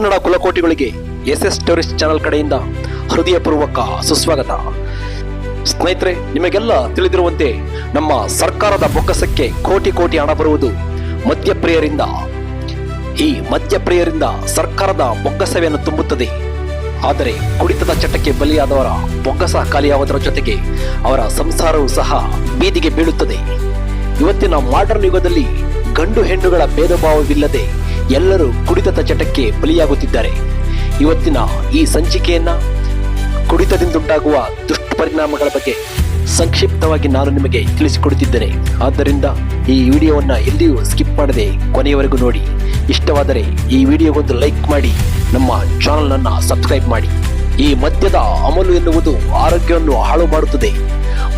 ಕನ್ನಡ ಕುಲಕೋಟಿಗಳಿಗೆ S S tourist channel ಕಡೆಯಿಂದ ಹೃದಯಪೂರ್ವಕ ಸುಸ್ವಾಗತ. ಸ್ನೇಹಿತರೆ, ನಿಮಗೆಲ್ಲ ತಿಳಿದಿರುವಂತೆ ನಮ್ಮ ಸರ್ಕಾರದ ಬೊಕ್ಕಸಕ್ಕೆ ಕೋಟಿ ಕೋಟಿ ಹಣ ಬರುವುದು ಮದ್ಯಪ್ರಿಯರಿಂದ, ಈ ಮದ್ಯಪ್ರಿಯರಿಂದ ಸರ್ಕಾರದ ಬೊಕ್ಕಸವೆಯನ್ನು ತುಂಬುತ್ತದೆ? ಆದರೆ ಕುಡಿತದ ಚಟಕ್ಕೆ ಬಲಿಯಾದವರ ಬೊಕ್ಕಸ ಖಾಲಿಯಾವುದರ ಜೊತೆಗೆ ಅವರ ಸಂಸಾರವೂ ಸಹ ಬೀದಿಗೆ ಬೀಳುತ್ತದೆ. ಇವತ್ತಿನ ಮಾಡರ್ನ್ ಯುಗದಲ್ಲಿ ಗಂಡು ಹೆಣ್ಣುಗಳ ಭೇದ ಭಾವವಿಲ್ಲದೆ ಎಲ್ಲರೂ ಕುಡಿತದ ಚಟಕ್ಕೆ ಬಲಿಯಾಗುತ್ತಿದ್ದಾರೆ. ಇವತ್ತಿನ ಈ ಸಂಚಿಕೆಯನ್ನ ಕುಡಿತದಿಂದುಂಟಾಗುವ ದುಷ್ಪರಿಣಾಮಗಳ ಬಗ್ಗೆ ಸಂಕ್ಷಿಪ್ತವಾಗಿ ನಾನು ನಿಮಗೆ ತಿಳಿಸಿಕೊಡುತ್ತಿದ್ದೇನೆ. ಆದ್ದರಿಂದ ಈ ವಿಡಿಯೋವನ್ನು ಎಲ್ಲಿಯೂ ಸ್ಕಿಪ್ ಮಾಡದೆ ಕೊನೆಯವರೆಗೂ ನೋಡಿ. ಇಷ್ಟವಾದರೆ ಈ ವಿಡಿಯೋಗೊಂದು ಲೈಕ್ ಮಾಡಿ, ನಮ್ಮ ಚಾನಲನ್ನು ಸಬ್ಸ್ಕ್ರೈಬ್ ಮಾಡಿ. ಈ ಮದ್ಯದ ಅಮಲು ಎನ್ನುವುದು ಆರೋಗ್ಯವನ್ನು ಹಾಳು ಮಾಡುತ್ತದೆ,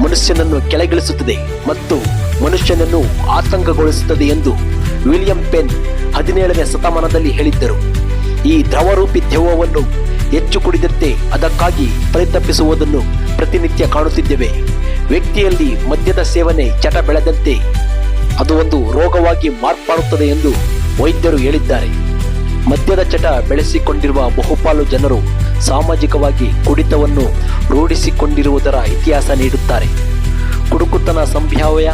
ಮನುಷ್ಯನನ್ನು ಕೆಳಗಿಳಿಸುತ್ತದೆ ಮತ್ತು ಮನುಷ್ಯನನ್ನು ಆತಂಕಗೊಳಿಸುತ್ತದೆ ಎಂದು ವಿಲಿಯಂ ಪೆನ್ ಹದಿನೇಳನೇ ಶತಮಾನದಲ್ಲಿ ಹೇಳಿದ್ದರು. ಈ ದ್ರವರೂಪಿ ದೆವ್ವವನ್ನು ಹೆಚ್ಚು ಕುಡಿದಂತೆ ಅದಕ್ಕಾಗಿ ಪರಿತಪ್ಪಿಸುವುದನ್ನು ಪ್ರತಿನಿತ್ಯ ಕಾಣುತ್ತಿದ್ದೇವೆ. ವ್ಯಕ್ತಿಯಲ್ಲಿ ಮದ್ಯದ ಸೇವನೆ ಚಟ ಬೆಳೆದಂತೆ ಅದು ಒಂದು ರೋಗವಾಗಿ ಮಾರ್ಪಾಡುತ್ತದೆ ಎಂದು ವೈದ್ಯರು ಹೇಳಿದ್ದಾರೆ. ಮದ್ಯದ ಚಟ ಬೆಳೆಸಿಕೊಂಡಿರುವ ಬಹುಪಾಲು ಜನರು ಸಾಮಾಜಿಕವಾಗಿ ಕುಡಿತವನ್ನು ರೂಢಿಸಿಕೊಂಡಿರುವುದರ ಇತಿಹಾಸ ನೀಡುತ್ತಾರೆ. ಕುಡುಕುತನ ಸಂಭಾವ್ಯ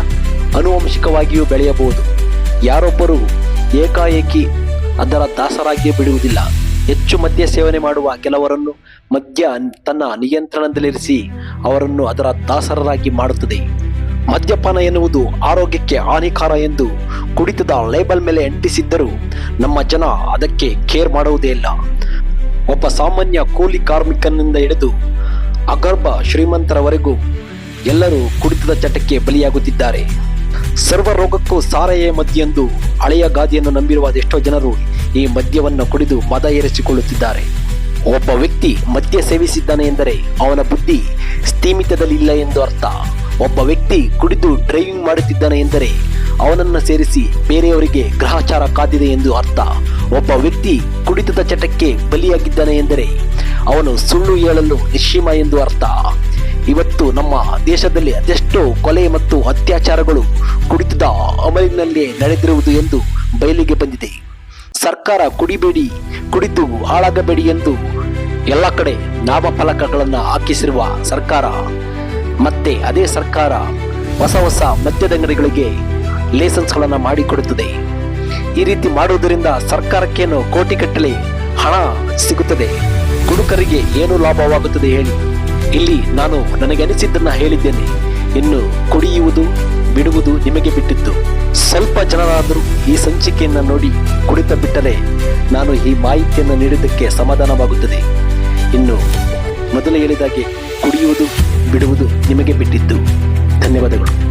ಅನುವಂಶಿಕವಾಗಿಯೂ ಬೆಳೆಯಬಹುದು. ಯಾರೊಬ್ಬರು ಏಕಾಏಕಿ ಅದರ ದಾಸರಾಗಿಯೇ ಬಿಡುವುದಿಲ್ಲ. ಹೆಚ್ಚು ಮದ್ಯ ಸೇವನೆ ಮಾಡುವ ಕೆಲವರನ್ನು ಮದ್ಯ ತನ್ನ ನಿಯಂತ್ರಣದಲ್ಲಿರಿಸಿ ಅವರನ್ನು ಅದರ ದಾಸರರಾಗಿ ಮಾಡುತ್ತದೆ. ಮದ್ಯಪಾನ ಎನ್ನುವುದು ಆರೋಗ್ಯಕ್ಕೆ ಹಾನಿಕಾರ ಎಂದು ಕುಡಿತದ ಲೇಬಲ್ ಮೇಲೆ ಅಂಟಿಸಿದ್ದರೂ ನಮ್ಮ ಜನ ಅದಕ್ಕೆ ಕೇರ್ ಮಾಡುವುದೇ ಇಲ್ಲ. ಒಬ್ಬ ಸಾಮಾನ್ಯ ಕೂಲಿ ಕಾರ್ಮಿಕನಿಂದ ಹಿಡಿದು ಅಗರ್ಭ ಶ್ರೀಮಂತರವರೆಗೂ ಎಲ್ಲರೂ ಕುಡಿತದ ಚಟಕ್ಕೆ ಬಲಿಯಾಗುತ್ತಿದ್ದಾರೆ. ಸರ್ವ ರೋಗಕ್ಕೂ ಸಾರೆಯೇ ಎಂದು ಹಳೆಯ ಗಾದಿಯನ್ನು ನಂಬಿರುವ ಅದೆಷ್ಟೋ ಜನರು ಈ ಮದ್ಯವನ್ನು ಕುಡಿದು ಮದ ಏರಿಸಿಕೊಳ್ಳುತ್ತಿದ್ದಾರೆ. ಒಬ್ಬ ವ್ಯಕ್ತಿ ಮದ್ಯ ಸೇವಿಸಿದ್ದಾನೆ ಎಂದರೆ ಅವನ ಬುದ್ಧಿ ಸ್ಥೀಮಿತದಲ್ಲಿಲ್ಲ ಎಂದು ಅರ್ಥ. ಒಬ್ಬ ವ್ಯಕ್ತಿ ಕುಡಿದು ಡ್ರೈವಿಂಗ್ ಮಾಡುತ್ತಿದ್ದಾನೆ ಎಂದರೆ ಅವನನ್ನು ಸೇರಿಸಿ ಬೇರೆಯವರಿಗೆ ಗ್ರಹಚಾರ ಕಾದಿದೆ ಎಂದು ಅರ್ಥ. ಒಬ್ಬ ವ್ಯಕ್ತಿ ಕುಡಿತದ ಚಟಕ್ಕೆ ಬಲಿಯಾಗಿದ್ದಾನೆ ಎಂದರೆ ಅವನು ಸುಳ್ಳು ಹೇಳಲು ನಿಶ್ಚಿಮ ಎಂದು ಅರ್ಥ. ಇವತ್ತು ನಮ್ಮ ದೇಶದಲ್ಲಿ ಅದೆಷ್ಟೋ ಕೊಲೆ ಮತ್ತು ಅತ್ಯಾಚಾರಗಳು ಕುಡಿತದ ಅಮಲಿನಲ್ಲೇ ನಡೆದಿರುವುದು ಎಂದು ಬಯಲಿಗೆ ಬಂದಿದೆ. ಸರ್ಕಾರ ಕುಡಿಬೇಡಿ, ಕುಡಿದು ಹಾಳಾಗಬೇಡಿ ಎಂದು ಎಲ್ಲ ಕಡೆ ನಾಮಫಲಕಗಳನ್ನು ಹಾಕಿಸಿರುವ ಸರ್ಕಾರ. ಮತ್ತೆ ಅದೇ ಸರ್ಕಾರ ಹೊಸ ಹೊಸ ಮದ್ಯದಂಗಡಿಗಳಿಗೆ ಲೈಸೆನ್ಸ್ಗಳನ್ನು ಮಾಡಿಕೊಡುತ್ತದೆ. ಈ ರೀತಿ ಮಾಡುವುದರಿಂದ ಸರ್ಕಾರಕ್ಕೇನು ಕೋಟಿಗಟ್ಟಲೆ ಹಣ ಸಿಗುತ್ತದೆ. ಕುಡುಕರಿಗೆ ಏನು ಲಾಭವಾಗುತ್ತದೆ ಹೇಳಿ. ಇಲ್ಲಿ ನಾನು ನನಗೆ ಅನಿಸಿದ್ದನ್ನ ಹೇಳಿದ್ದೇನೆ. ಇನ್ನು ಕುಡಿಯುವುದು, ಬಿಡುವುದು ನಿಮಗೆ ಬಿಟ್ಟಿತ್ತು. ಸ್ವಲ್ಪ ಜನರಾದರೂ ಈ ಸಂಚಿಕೆಯನ್ನು ನೋಡಿ ಕುಡಿತ ಬಿಟ್ಟರೆ ನಾನು ಈ ಮಾಹಿತಿಯನ್ನು ನೀಡಿದ್ದಕ್ಕೆ ಸಮಾಧಾನವಾಗುತ್ತದೆ. ಇನ್ನು ಮೊದಲು ಹೇಳಿದಾಗೆ ಕುಡಿಯುವುದು, ಬಿಡುವುದು ನಿಮಗೆ ಬಿಟ್ಟಿದ್ದು ಧನ್ಯವಾದಗಳು.